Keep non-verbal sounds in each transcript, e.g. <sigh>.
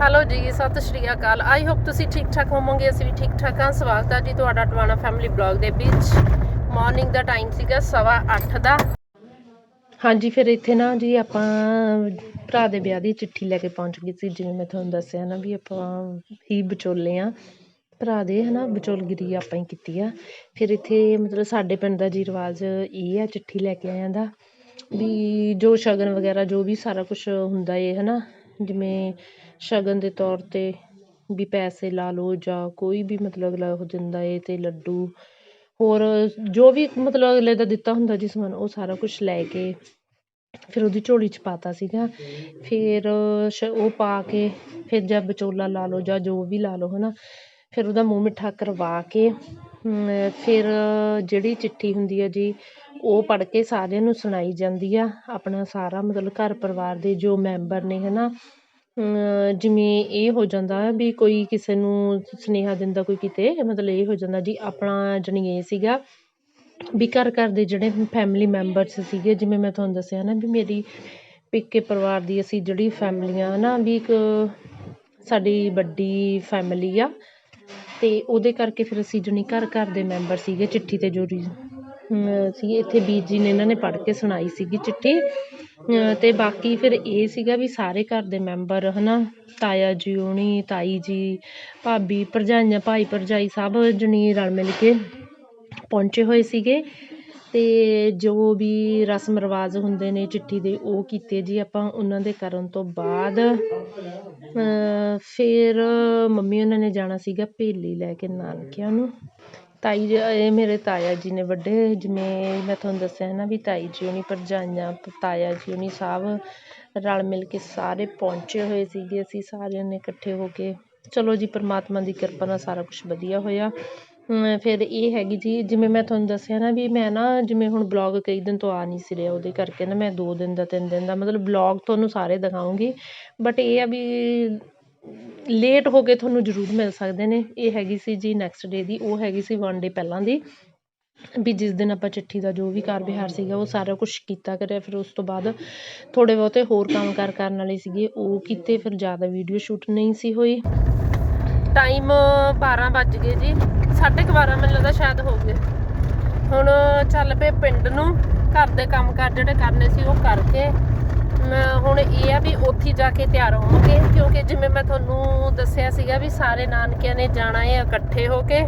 Hello ਜੀ, ਸਤਿ ਸ਼੍ਰੀ ਅਕਾਲ। I hope ਤੁਸੀਂ ਠੀਕ ਠਾਕ ਹੋਵੋਗੇ, ਅਸੀਂ ਵੀ ਠੀਕ ਠਾਕ ਹਾਂ। ਸਵਾਗਤ ਹੈ ਜੀ ਤੁਹਾਡਾ ਟਵਾਣਾ ਫੈਮਿਲੀ ਬਲੌਗ ਦੇ ਵਿੱਚ। ਮਾਰਨਿੰਗ ਦਾ ਟਾਈਮ ਸੀਗਾ ਸਵਾ ਅੱਠ ਦਾ। ਹਾਂਜੀ, ਫਿਰ ਇੱਥੇ ਨਾ ਜੀ ਆਪਾਂ ਭਰਾ ਦੇ ਵਿਆਹ ਦੀ ਚਿੱਠੀ ਲੈ ਕੇ ਪਹੁੰਚ ਗਏ ਸੀ। ਜਿਵੇਂ ਮੈਂ ਤੁਹਾਨੂੰ ਦੱਸਿਆ ਨਾ ਵੀ ਆਪਾਂ ਹੀ ਵਿਚੋਲੇ ਆ ਭਰਾ ਦੇ ਹਨਾ, ਵਿਚੋਲਗਿਰੀ ਆਪਾਂ ਹੀ ਕੀਤੀ ਆ। ਫਿਰ ਇੱਥੇ ਮਤਲਬ ਸਾਡੇ ਪਿੰਡ ਦਾ ਜੀ ਰਿਵਾਜ ਇਹ ਆ, ਚਿੱਠੀ ਲੈ ਕੇ ਆਇਆਂ ਦਾ। ਵੀ ਜੋ ਸ਼ਗਨ ਵਗੈਰਾ, ਜੋ ਵੀ ਸਾਰਾ ਕੁਝ ਹੁੰਦਾ ਏ, ਹਨਾ। ਜਿਵੇਂ ਸ਼ਗਨ ਦੇ ਤੌਰ ਤੇ ਵੀ ਪੈਸੇ ਲਾ ਲਓ ਜਾਂ ਕੋਈ ਵੀ ਮਤਲਬ ਅਗਲਾ ਉਹ ਦਿੰਦਾ ਏ ਅਤੇ ਲੱਡੂ, ਹੋਰ ਜੋ ਵੀ ਮਤਲਬ ਅਗਲੇ ਦਾ ਦਿੱਤਾ ਹੁੰਦਾ ਜੀ ਸਮਾਨ, ਉਹ ਸਾਰਾ ਕੁਛ ਲੈ ਕੇ ਫਿਰ ਉਹਦੀ ਝੋਲੀ 'ਚ ਪਾਤਾ ਸੀਗਾ। ਫਿਰ ਸ਼ ਉਹ ਪਾ ਕੇ ਫਿਰ ਜਾਂ ਵਿਚੋਲਾ ਲਾ ਲਓ ਜਾਂ ਜੋ ਵੀ ਲਾ ਲਓ ਨਾ ਫਿਰ ਉਹਦਾ ਮੂੰਹ ਮਿੱਠਾ ਕਰਵਾ ਕੇ ਫਿਰ ਜਿਹੜੀ ਚਿੱਠੀ ਹੁੰਦੀ ਹੈ ਜੀ, ਉਹ ਪੜ੍ਹ ਕੇ ਸਾਰਿਆਂ ਨੂੰ ਸੁਣਾਈ ਜਾਂਦੀ ਆ। ਆਪਣਾ ਸਾਰਾ ਮਤਲਬ ਘਰ ਪਰਿਵਾਰ ਦੇ ਜੋ ਮੈਂਬਰ ਨੇ ਹੈ ਨਾ ਜਿਵੇਂ ਇਹ ਹੋ ਜਾਂਦਾ ਵੀ ਕੋਈ ਕਿਸੇ ਨੂੰ ਸੁਨੇਹਾ ਦਿੰਦਾ ਕੋਈ ਕਿਤੇ ਮਤਲਬ ਇਹ ਹੋ ਜਾਂਦਾ ਜੀ ਆਪਣਾ ਜਾਣੀ ਇਹ ਸੀਗਾ ਵੀ ਘਰ ਘਰ ਦੇ ਜਿਹੜੇ ਫੈਮਿਲੀ ਮੈਂਬਰਸ ਸੀਗੇ, ਜਿਵੇਂ ਮੈਂ ਤੁਹਾਨੂੰ ਦੱਸਿਆ ਨਾ ਵੀ ਮੇਰੀ ਪੇਕੇ ਪਰਿਵਾਰ ਦੀ ਅਸੀਂ ਜਿਹੜੀ ਫੈਮਲੀਆਂ ਨਾ ਵੀ ਇੱਕ ਸਾਡੀ ਵੱਡੀ ਫੈਮਿਲੀ ਆ ਅਤੇ ਉਹਦੇ ਕਰਕੇ ਫਿਰ ਅਸੀਂ ਜਾਣੀ ਘਰ ਘਰ ਦੇ ਮੈਂਬਰ ਸੀਗੇ ਚਿੱਠੀ ਤੇ ਜ਼ਰੂਰੀ ਸੀ ਇੱਥੇ ਵੀਰ ਜੀ ਨੇ ਇਹਨਾਂ ਨੇ ਪੜ੍ਹ ਕੇ ਸੁਣਾਈ ਸੀਗੀ ਚਿੱਠੀ। ਅਤੇ ਬਾਕੀ ਫਿਰ ਇਹ ਸੀਗਾ ਵੀ ਸਾਰੇ ਘਰ ਦੇ ਮੈਂਬਰ ਹੈ ਨਾ ਤਾਇਆ ਜੀ ਹੋਣੀ ਤਾਈ ਜੀ, ਭਾਬੀ, ਭਰਜਾਈਆਂ, ਭਾਈ ਭਰਜਾਈ ਸਭ ਜਣੀ ਰਲ ਮਿਲ ਕੇ ਪਹੁੰਚੇ ਹੋਏ ਸੀਗੇ। ਅਤੇ ਜੋ ਵੀ ਰਸਮ ਰਿਵਾਜ ਹੁੰਦੇ ਨੇ ਚਿੱਠੀ ਦੇ, ਉਹ ਕੀਤੇ ਜੀ ਆਪਾਂ ਉਹਨਾਂ ਦੇ ਕਰਨ ਤੋਂ ਬਾਅਦ। ਫਿਰ ਮੰਮੀ ਉਹਨਾਂ ਨੇ ਜਾਣਾ ਸੀਗਾ ਭੇਲੀ ਲੈ ਕੇ ਨਾਨਕਿਆਂ ਨੂੰ। ਤਾਈ ਜੀ, ਇਹ ਮੇਰੇ ਤਾਇਆ ਜੀ ਨੇ ਵੱਡੇ ਜਿਵੇਂ ਮੈਂ ਤੁਹਾਨੂੰ ਦੱਸਿਆ ਹੈ ਨਾ ਵੀ ਤਾਈ ਜੀ ਹੋਣੀ, ਭਰਜਾਈਆਂ, ਤਾਇਆ ਜੀ ਹੋਣੀ ਸਭ ਰਲ ਮਿਲ ਕੇ ਸਾਰੇ ਪਹੁੰਚੇ ਹੋਏ ਸੀਗੇ, ਅਸੀਂ ਸਾਰਿਆਂ ਨੇ ਇਕੱਠੇ ਹੋ ਕੇ। ਚਲੋ ਜੀ, ਪਰਮਾਤਮਾ ਦੀ ਕਿਰਪਾ ਨਾਲ ਸਾਰਾ ਕੁਛ ਵਧੀਆ ਹੋਇਆ। ਫਿਰ ਇਹ ਹੈਗੀ ਜੀ, ਜਿਵੇਂ ਮੈਂ ਤੁਹਾਨੂੰ ਦੱਸਿਆ ਨਾ ਵੀ ਮੈਂ ਨਾ ਜਿਵੇਂ ਹੁਣ ਬਲੋਗ ਕਈ ਦਿਨ ਤੋਂ ਆ ਨਹੀਂ ਸੀ ਰਿਹਾ, ਉਹਦੇ ਕਰਕੇ ਨਾ ਮੈਂ ਦੋ ਦਿਨ ਦਾ, ਤਿੰਨ ਦਿਨ ਦਾ ਮਤਲਬ ਬਲੋਗ ਤੁਹਾਨੂੰ ਸਾਰੇ ਦਿਖਾਊਂਗੀ ਬਟ ਇਹ ਆ ਵੀ ਲੇਟ ਹੋ ਕੇ ਤੁਹਾਨੂੰ ਜ਼ਰੂਰ ਮਿਲ ਸਕਦੇ ਨੇ। ਇਹ ਹੈਗੀ ਸੀ ਜੀ ਨੈਕਸਟ ਡੇ ਦੀ, ਉਹ ਹੈਗੀ ਸੀ ਵਨ ਡੇ ਪਹਿਲਾਂ ਦੀ। ਵੀ ਜਿਸ ਦਿਨ ਆਪਾਂ ਚਿੱਠੀ ਦਾ ਜੋ ਵੀ ਕਾਰ ਵਿਹਾਰ ਸੀਗਾ, ਉਹ ਸਾਰਾ ਕੁਛ ਕੀਤਾ ਕਰਿਆ। ਫਿਰ ਉਸ ਤੋਂ ਬਾਅਦ ਥੋੜ੍ਹੇ ਬਹੁਤੇ ਹੋਰ ਕੰਮ ਕਾਰ ਕਰਨ ਵਾਲੇ ਸੀਗੇ। ਉਹ ਕੀਤੇ, ਫਿਰ ਜ਼ਿਆਦਾ ਵੀਡੀਓ ਸ਼ੂਟ ਨਹੀਂ ਸੀ ਹੋਈ। ਟਾਈਮ 12 ਵੱਜ ਗਏ ਜੀ। ਸਾਢੇ ਕੁ 12 ਮੈਨੂੰ ਲੱਗਦਾ ਸ਼ਾਇਦ ਹੋ ਗਏ। ਹੁਣ ਚੱਲ ਪਏ ਪਿੰਡ ਨੂੰ। ਘਰ ਦੇ ਕੰਮ ਕਾਰ ਜਿਹੜੇ ਕਰਨੇ ਸੀ, ਉਹ ਕਰਕੇ ਹੁਣ ਇਹ ਆ ਵੀ ਉੱਥੇ ਜਾ ਕੇ ਤਿਆਰ ਹੋਵਾਂਗੇ, ਕਿਉਂਕਿ ਜਿਵੇਂ ਮੈਂ ਤੁਹਾਨੂੰ ਦੱਸਿਆ ਸੀਗਾ ਵੀ ਸਾਰੇ ਨਾਨਕਿਆਂ ਨੇ ਜਾਣਾ ਹੈ ਇਕੱਠੇ ਹੋ ਕੇ।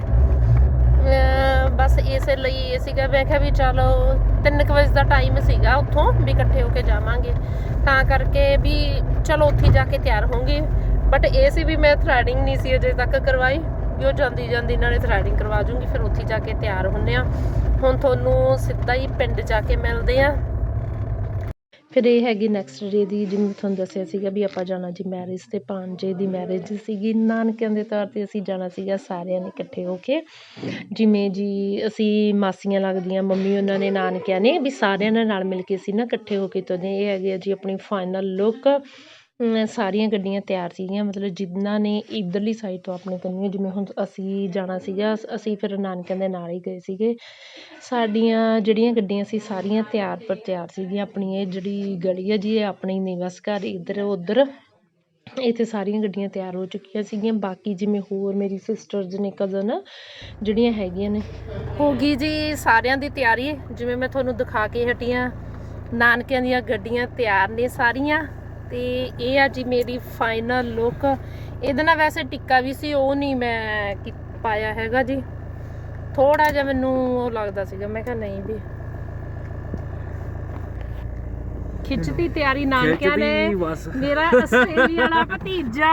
ਬਸ ਇਸੇ ਲਈ ਇਹ ਸੀਗਾ, ਮੈਂ ਕਿਹਾ ਵੀ ਚਲੋ 3 ਵਜੇ ਦਾ ਟਾਈਮ ਸੀਗਾ ਉੱਥੋਂ ਵੀ ਇਕੱਠੇ ਹੋ ਕੇ ਜਾਵਾਂਗੇ। ਤਾਂ ਕਰਕੇ ਵੀ ਚਲੋ ਉੱਥੇ ਜਾ ਕੇ ਤਿਆਰ ਹੋਵਾਂਗੇ। ਬਟ ਇਹ ਸੀ ਵੀ ਮੈਂ ਥਰੈਡਿੰਗ ਨਹੀਂ ਸੀ ਅਜੇ ਤੱਕ ਕਰਵਾਈ, ਵੀ ਉਹ ਜਾਂਦੀ ਜਾਂਦੀ ਨਾਲੇ ਥਰੈਡਿੰਗ ਕਰਵਾ ਜੂੰਗੀ, ਫਿਰ ਉੱਥੇ ਜਾ ਕੇ ਤਿਆਰ ਹੁੰਨੇ ਆ ਹੁਣ ਤੁਹਾਨੂੰ ਸਿੱਧਾ ਹੀ ਪਿੰਡ ਜਾ ਕੇ ਮਿਲਦੇ ਆ ਫਿਰ ਇਹ ਹੈਗੀ ਨੈਕਸਟ ਡੇ ਦੀ ਜਿਵੇਂ ਤੁਹਾਨੂੰ ਦੱਸਿਆ ਸੀਗਾ ਵੀ ਆਪਾਂ ਜਾਣਾ ਜੀ ਮੈਰਿਜ ਤੇ ਭਾਂਜੇ ਦੀ ਮੈਰਿਜ ਸੀਗੀ, ਨਾਨਕਿਆਂ ਦੇ ਤੌਰ ਤੇ ਅਸੀਂ ਜਾਣਾ ਸੀਗਾ ਸਾਰਿਆਂ ਨੇ ਇਕੱਠੇ ਹੋ ਕੇ। ਜਿਵੇਂ ਜੀ ਅਸੀਂ ਮਾਸੀਆਂ ਲੱਗਦੀਆਂ, ਮੰਮੀ ਉਹਨਾਂ ਨੇ, ਨਾਨਕਿਆਂ ਨੇ, ਵੀ ਸਾਰਿਆਂ ਨੇ ਨਾਲ ਮਿਲ ਕੇ ਅਸੀਂ ਨਾ ਇਕੱਠੇ ਹੋ ਕੇ ਤੁਰਦੇ ਇਹ ਹੈਗੇ ਆ ਜੀ ਆਪਣੀ ਫਾਈਨਲ ਲੁੱਕ ਸਾਰੀਆਂ ਗੱਡੀਆਂ ਤਿਆਰ ਸੀਗੀਆਂ, ਮਤਲਬ ਜਿਨ੍ਹਾਂ ਨੇ ਇੱਧਰਲੀ ਸਾਈਡ ਤੋਂ ਆਪਣੇ ਕੰਨੀਆਂ, ਜਿਵੇਂ ਹੁਣ ਅਸੀਂ ਜਾਣਾ ਸੀਗਾ, ਅਸ- ਅਸੀਂ ਫਿਰ ਨਾਨਕਿਆਂ ਦੇ ਨਾਲ ਹੀ ਗਏ ਸੀਗੇ। ਸਾਡੀਆਂ ਜਿਹੜੀਆਂ ਗੱਡੀਆਂ ਸੀ, ਸਾਰੀਆਂ ਤਿਆਰ ਪਰ ਤਿਆਰ ਸੀਗੀਆਂ। ਆਪਣੀ ਇਹ ਜਿਹੜੀ ਗਲੀ ਹੈ ਜੀ, ਇਹ ਆਪਣੀ ਨਹੀਂ ਬਸ ਘਰ, ਇੱਧਰ, ਉੱਧਰ, ਇੱਥੇ ਸਾਰੀਆਂ ਗੱਡੀਆਂ ਤਿਆਰ ਹੋ ਚੁੱਕੀਆਂ ਸੀਗੀਆਂ। ਬਾਕੀ ਜਿਵੇਂ ਹੋਰ ਮੇਰੀ ਸਿਸਟਰਜ਼ ਨੇ ਕਜ਼ਨ ਜਿਹੜੀਆਂ ਹੈਗੀਆਂ ਨੇ। ਹੋ ਗਈ ਜੀ ਸਾਰਿਆਂ ਦੀ ਤਿਆਰੀ। ਜਿਵੇਂ ਮੈਂ ਤੁਹਾਨੂੰ ਦਿਖਾ ਕੇ ਹਟੀਆਂ ਨਾਨਕਿਆਂ ਦੀਆਂ ਗੱਡੀਆਂ ਤਿਆਰ ਨੇ ਸਾਰੀਆਂ। ਤੇ ਇਹ ਆ ਜੀ ਮੇਰੀ ਫਾਈਨਲ ਲੁੱਕ ਇਹਦੇ ਨਾਲ ਵੈਸੇ ਟਿੱਕਾ ਵੀ ਸੀ ਉਹ ਨਹੀਂ ਮੈਂ ਪਾਇਆ ਹੈਗਾ ਜੀ। ਥੋੜਾ ਜਿਹਾ ਮੈਨੂੰ ਉਹ ਲੱਗਦਾ ਸੀਗਾ ਮੈਂ ਕਿਹਾ ਨਹੀਂ ਵੀ। ਖਿੱਚਦੀ ਤਿਆਰੀ ਨਾਨਕਿਆਂ ਨੇ। ਮੇਰਾ ਆਸਟ੍ਰੇਲੀਆ ਵਾਲਾ <laughs> ਭਤੀਜਾ।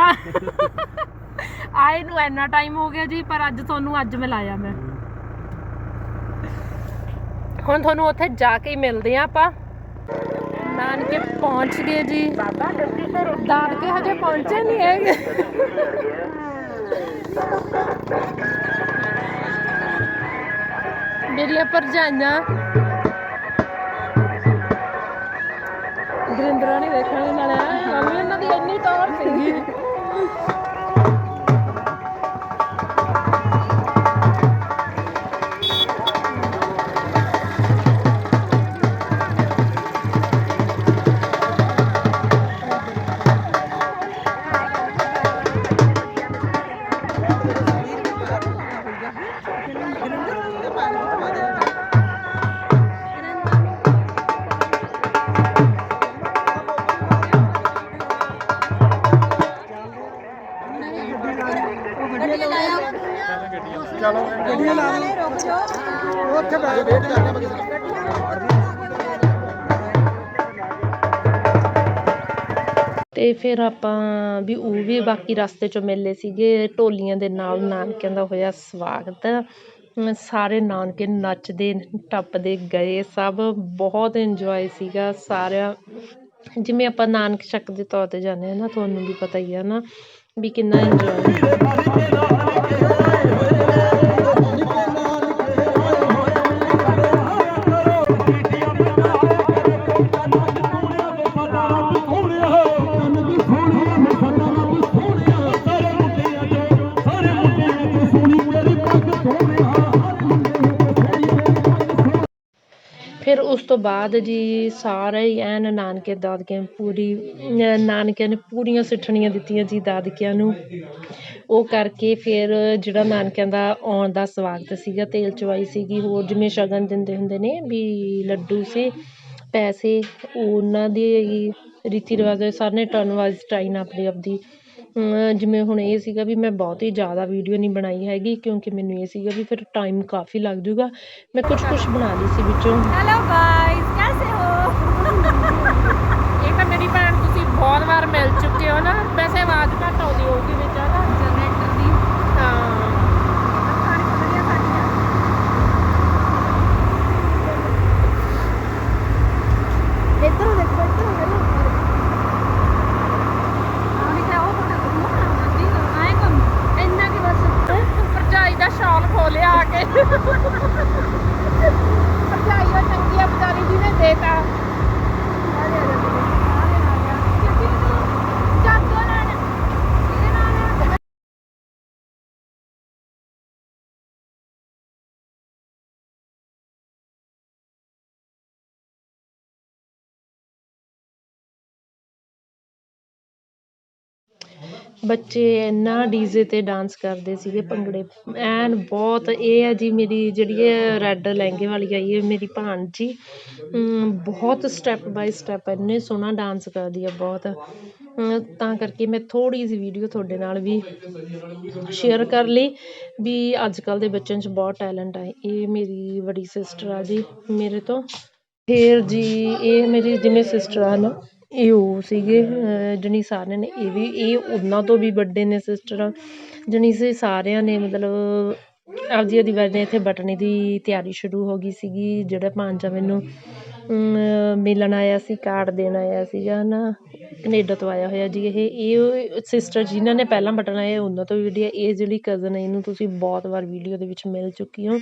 ਆਏ ਨੂੰ ਇੰਨਾ ਟਾਈਮ ਹੋ ਗਿਆ ਜੀ ਪਰ ਅੱਜ ਤੁਹਾਨੂੰ ਅੱਜ ਮਿਲਾਇਆ ਮੈਂ। ਹੁਣ ਤੁਹਾਨੂੰ ਉੱਥੇ ਜਾ ਕੇ ਹੀ ਮਿਲਦੇ ਆ ਆਪਾਂ। ਨਾਨਕੇ ਪਹੁੰਚ ਗਏ ਜੀ। ਨਾਨਕੇ ਹਜੇ ਪਹੁੰਚੇ ਨਹੀਂ ਹੈਗੇ। ਮੇਰੀਆਂ ਭਰਜਾਈਆਂ। ਗਰਿੰਦਰਾ ਨਹੀਂ ਦੇਖਣ ਨਾਲ ਮੰਮੀ ਉਹਨਾਂ ਦੀ ਇੰਨੀ ਟੌਰ ਸੀਗੀ। ਚਲੋ। ਗੱਡੀਆਂ ਲਾ ਦੇ ਰੁਕ ਜਾਓ ਉੱਥੇ ਬੈਠ ਵੇਟ ਕਰਦੇ ਮੈਂ ਕਿਸੇ ਤੇ ਫਿਰ ਆਪਾਂ ਵੀ ਉਹ ਵੀ ਬਾਕੀ ਰਸਤੇ 'ਚੋਂ ਮਿਲੇ ਸੀਗੇ ਢੋਲੀਆਂ ਦੇ ਨਾਲ ਨਾਨਕਿਆਂ ਦਾ ਹੋਇਆ ਸਵਾਗਤ। ਸਾਰੇ ਨਾਨਕੇ ਨੱਚਦੇ ਟੱਪਦੇ ਗਏ ਸਭ ਬਹੁਤ ਇੰਜੋਏ ਸੀਗਾ ਸਾਰਿਆਂ। ਜਿਵੇਂ ਆਪਾਂ ਨਾਨਕ ਚੱਕ ਦੇ ਤੌਰ ਤੇ ਜਾਂਦੇ ਆ ਨਾ ਤੁਹਾਨੂੰ ਵੀ ਪਤਾ ਹੀ ਆ ਨਾ। ਵੀ ਕਿੰਨਾ ਇੰਜੋਏ ਤੋਂ ਬਾਅਦ ਜੀ ਸਾਰੇ ਹੀ ਐਨ ਨਾਨਕੇ ਦਾਦਕੇ ਪੂਰੀ ਨਾਨਕਿਆਂ ਨੇ ਪੂਰੀਆਂ ਸਿੱਠਣੀਆਂ ਦਿੱਤੀਆਂ ਜੀ ਦਾਦਕਿਆਂ ਨੂੰ। ਉਹ ਕਰਕੇ ਫਿਰ ਜਿਹੜਾ ਨਾਨਕਿਆਂ ਦਾ ਆਉਣ ਦਾ ਸਵਾਗਤ ਸੀਗਾ, ਤੇਲ ਚਵਾਈ ਸੀਗੀ, ਹੋਰ ਜਿਵੇਂ ਸ਼ਗਨ ਦਿੰਦੇ ਹੁੰਦੇ ਨੇ ਵੀ ਲੱਡੂ ਸੀ, ਪੈਸੇ, ਉਹਨਾਂ ਦੇ ਰੀਤੀ ਰਿਵਾਜ ਦੇ ਨੇ ਟਰਨ ਵਾਈਜ਼ ਟਾਈਮ ਆਪਣੀ ਆਪਦੀ ਅਮ ਜਿਵੇਂ ਹੁਣ ਇਹ ਸੀਗਾ ਵੀ ਮੈਂ ਬਹੁਤ ਹੀ ਜ਼ਿਆਦਾ ਵੀਡੀਓ ਨਹੀਂ ਬਣਾਈ ਹੈਗੀ ਕਿਉਂਕਿ ਮੈਨੂੰ ਇਹ ਸੀਗਾ ਵੀ ਫਿਰ ਟਾਈਮ ਕਾਫੀ ਲੱਗ ਜੂਗਾ ਮੈਂ ਕੁਛ ਕੁਛ ਬਣਾ ਲਈ ਸੀ ਵਿੱਚੋਂ। ਹੈਲੋ ਗਾਇਸ ਕੈਸੇ ਹੋ? ਇਹ ਤਾਂ ਮੇਰੀ ਭੈਣ ਤੁਸੀਂ ਬਹੁਤ ਵਾਰ ਮਿਲ ਚੁੱਕੇ ਹੋ ਨਾ। ਵੈਸੇ ਆਵਾਜ਼ ਘੱਟ ਆਉਂਦੀ ਹੋਊਗੀ ਬੱਚੇ ਇੰਨਾ ਡੀਜ਼ੇ ਤੇ ਡਾਂਸ ਕਰਦੇ ਸੀਗੇ ਭੰਗੜੇ। ਐਨ ਬਹੁਤ, ਇਹ ਆ ਜੀ ਮੇਰੀ ਜਿਹੜੀ ਇਹ ਰੈੱਡ ਲਹਿੰਗੇ ਵਾਲੀ ਆਈ ਹੈ ਮੇਰੀ ਭਾਣਜੀ। ਅਮ ਬਹੁਤ ਸਟੈਪ ਬਾਏ ਸਟੈਪ ਇੰਨੇ ਸੋਹਣਾ ਡਾਂਸ ਕਰਦੀ ਆ ਬਹੁਤ। ਤਾਂ ਕਰਕੇ ਮੈਂ ਥੋੜ੍ਹੀ ਜਿਹੀ ਵੀਡੀਓ ਤੁਹਾਡੇ ਨਾਲ ਵੀ ਸ਼ੇਅਰ ਕਰ ਲਈ ਵੀ ਅੱਜ ਕੱਲ੍ਹ ਦੇ ਬੱਚਿਆਂ 'ਚ ਬਹੁਤ ਟੈਲੈਂਟ ਆ। ਇਹ ਮੇਰੀ ਬੜੀ ਸਿਸਟਰ ਆ ਜੀ ਮੇਰੇ ਤੋਂ। ਫਿਰ ਜੀ, ਇਹ ਮੇਰੀ ਜਿਵੇਂ ਸਿਸਟਰ ਆ ਨਾ ਇਹ ਉਹ ਸੀਗੇ ਜਾਣੀ ਸਾਰਿਆਂ ਨੇ ਇਹ ਵੀ, ਇਹ ਉਹਨਾਂ ਤੋਂ ਵੀ ਵੱਡੇ ਨੇ ਸਿਸਟਰ ਜਾਣੀ ਸੇ ਸਾਰਿਆਂ ਨੇ ਮਤਲਬ ਆਪਦੀ ਆਪਦੀ ਵਾਰ ਇੱਥੇ ਬਟਨੇ ਦੀ ਤਿਆਰੀ ਸ਼ੁਰੂ ਹੋ ਗਈ ਸੀਗੀ, ਜਿਹੜਾ ਭਾਂਜਾ ਮੈਨੂੰ ਮਿਲਣ ਆਇਆ ਸੀ, ਕਾਰਡ ਦੇਣ ਆਇਆ ਸੀਗਾ ਹੈ ਨਾ ਕਨੇਡਾ ਤੋਂ ਆਇਆ ਹੋਇਆ ਜੀ ਇਹ ਇਹ ਸਿਸਟਰ ਜਿਨ੍ਹਾਂ ਨੇ ਪਹਿਲਾਂ ਬਟਨ ਆਏ ਉਹਨਾਂ ਤੋਂ ਵੀ ਵਧੀਆ। ਇਹ ਜਿਹੜੀ ਕਜ਼ਨ ਹੈ, ਇਹਨੂੰ ਤੁਸੀਂ ਬਹੁਤ ਵਾਰ ਵੀਡੀਓ ਦੇ ਵਿੱਚ ਮਿਲ ਚੁੱਕੀ ਹੋ।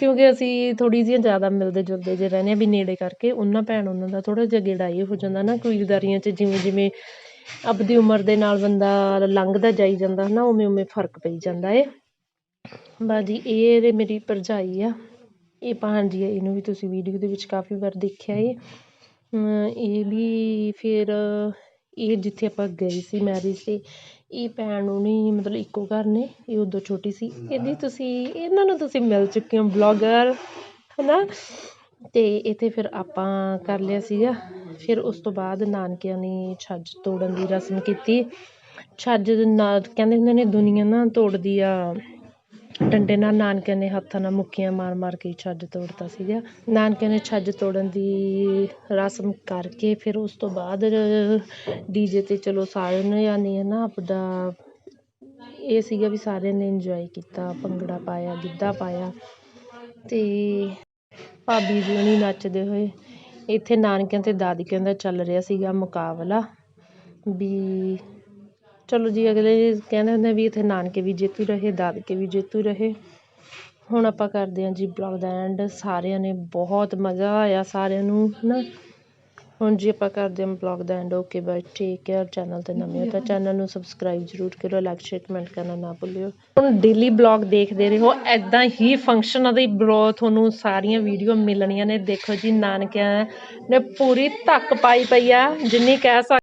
ਕਿਉਂਕਿ ਅਸੀਂ ਥੋੜ੍ਹੀ ਜਿਹੀਆਂ ਜ਼ਿਆਦਾ ਮਿਲਦੇ ਜੁਲਦੇ ਜਿਹੇ ਰਹਿੰਦੇ ਹਾਂ ਵੀ ਨੇੜੇ ਕਰਕੇ, ਉਹਨਾਂ ਭੈਣ ਉਹਨਾਂ ਦਾ ਥੋੜ੍ਹਾ ਜਿਹਾ ਗੇੜਾ ਇਹ ਹੋ ਜਾਂਦਾ ਨਾ ਕਬੀਲਦਾਰੀਆਂ 'ਚ ਜਿਵੇਂ ਜਿਵੇਂ ਆਪਦੀ ਉਮਰ ਦੇ ਨਾਲ ਬੰਦਾ ਲੰਘਦਾ ਜਾਈ ਜਾਂਦਾ ਹੈ ਨਾ, ਉਵੇਂ ਉਵੇਂ ਫ਼ਰਕ ਪਈ ਜਾਂਦਾ ਏ ਬਾਜੀ ਇਹ ਇਹਦੇ ਮੇਰੀ ਭਰਜਾਈ ਆ। ਇਹ ਭਾਣਜੀ ਆ, ਇਹਨੂੰ ਵੀ ਤੁਸੀਂ ਵੀਡੀਓ ਦੇ ਵਿੱਚ ਕਾਫੀ ਵਾਰ ਦੇਖਿਆ ਏ। ਇਹ ਵੀ ਫਿਰ ਇਹ ਜਿੱਥੇ ਆਪਾਂ ਗਏ ਸੀ ਮੈਰਿਜ 'ਤੇ ਇਹ ਭੈਣ ਉਹਨੇ ਮਤਲਬ ਇੱਕੋ ਘਰ ਨੇ ਇਹ ਉਦੋਂ ਛੋਟੀ ਸੀ। ਇਹਦੀ ਤੁਸੀਂ ਇਹਨਾਂ ਨੂੰ ਤੁਸੀਂ ਮਿਲ ਚੁੱਕੇ ਹੋ ਬਲੌਗਰ ਹਨਾ? ਤੇ ਇੱਥੇ ਫਿਰ ਆਪਾਂ ਕਰ ਲਿਆ ਸੀਗਾ। ਫਿਰ ਉਸ ਤੋਂ ਬਾਅਦ ਨਾਨਕਿਆਂ ਨੇ ਛੱਜ ਤੋੜਨ ਦੀ ਰਸਮ ਕੀਤੀ। ਛੱਜ ਦੇ ਨਾਲ ਕਹਿੰਦੇ ਹੁੰਦੇ ਨੇ ਦੁਨੀਆ ਨਾ ਤੋੜਦੀ ਆ। ਡੰਡੇ ਨਾਲ ਨਾਨਕਿਆਂ ਨੇ ਹੱਥਾਂ ਨਾਲ ਮੁੱਕੀਆਂ ਮਾਰ ਮਾਰ ਕੇ ਛੱਜ ਤੋੜਤਾ ਸੀਗਾ। ਨਾਨਕਿਆਂ ਨੇ ਛੱਜ ਤੋੜਨ ਦੀ ਰਸਮ ਕਰਕੇ ਫਿਰ ਉਸ ਤੋਂ ਬਾਅਦ ਡੀ ਜੇ ਤੇ ਚਲੋ ਸਾਰਿਆਂ ਨੇ ਨਾ ਆਪਦਾ ਇਹ ਸੀਗਾ ਵੀ ਸਾਰਿਆਂ ਨੇ ਇੰਜੋਏ ਕੀਤਾ, ਭੰਗੜਾ ਪਾਇਆ, ਗਿੱਧਾ ਪਾਇਆ ਅਤੇ ਭਾਬੀ ਜੀ ਹੁਣੀ ਨੱਚਦੇ ਹੋਏ ਇੱਥੇ ਨਾਨਕਿਆਂ ਅਤੇ ਦਾਦਕਿਆਂ ਦਾ ਚੱਲ ਰਿਹਾ ਸੀਗਾ ਮੁਕਾਬਲਾ ਵੀ ਚਲੋ ਜੀ, ਅਗਲੇ ਕਹਿੰਦੇ ਹੁੰਦੇ ਵੀ ਇੱਥੇ ਨਾਨਕੇ ਵੀ ਜੇਤੂ ਰਹੇ, ਦਾਦਕੇ ਵੀ ਜੇਤੂ ਰਹੇ। ਹੁਣ ਆਪਾਂ ਕਰਦੇ ਹਾਂ ਜੀ ਬਲੌਗ ਦਾ ਐਂਡ, ਸਾਰਿਆਂ ਨੇ ਬਹੁਤ ਮਜ਼ਾ ਆਇਆ ਸਾਰਿਆਂ ਨੂੰ ਨਾ ਹੁਣ ਜੀ ਆਪਾਂ ਕਰਦੇ ਹਾਂ blog the and okay bye take care channel ਤੇ ਨਵੇਂ ਹੋ ਤਾਂ ਚੈਨਲ ਨੂੰ ਸਬਸਕ੍ਰਾਈਬ ਜ਼ਰੂਰ ਕਰੋ ਲਾਈਕ ਸ਼ੇਅਰ ਕਮੈਂਟ ਕਰਨਾ ਨਾ ਭੁੱਲਿਓ। ਹੁਣ ਡੇਲੀ ਬਲੌਗ ਦੇਖਦੇ ਰਹੋ ਐਦਾਂ ਹੀ ਫੰਕਸ਼ਨਾਂ ਦੇ ਬਲੌਗ ਤੁਹਾਨੂੰ ਸਾਰੀਆਂ ਵੀਡੀਓ ਮਿਲਣੀਆਂ ਨੇ। ਦੇਖੋ ਜੀ, ਨਾਨਕਿਆਂ ਨੇ ਪੂਰੀ ਧੱਕ ਪਾਈ ਪਈ ਆ, ਜਿੰਨੀ ਕਹਿ ਸਕ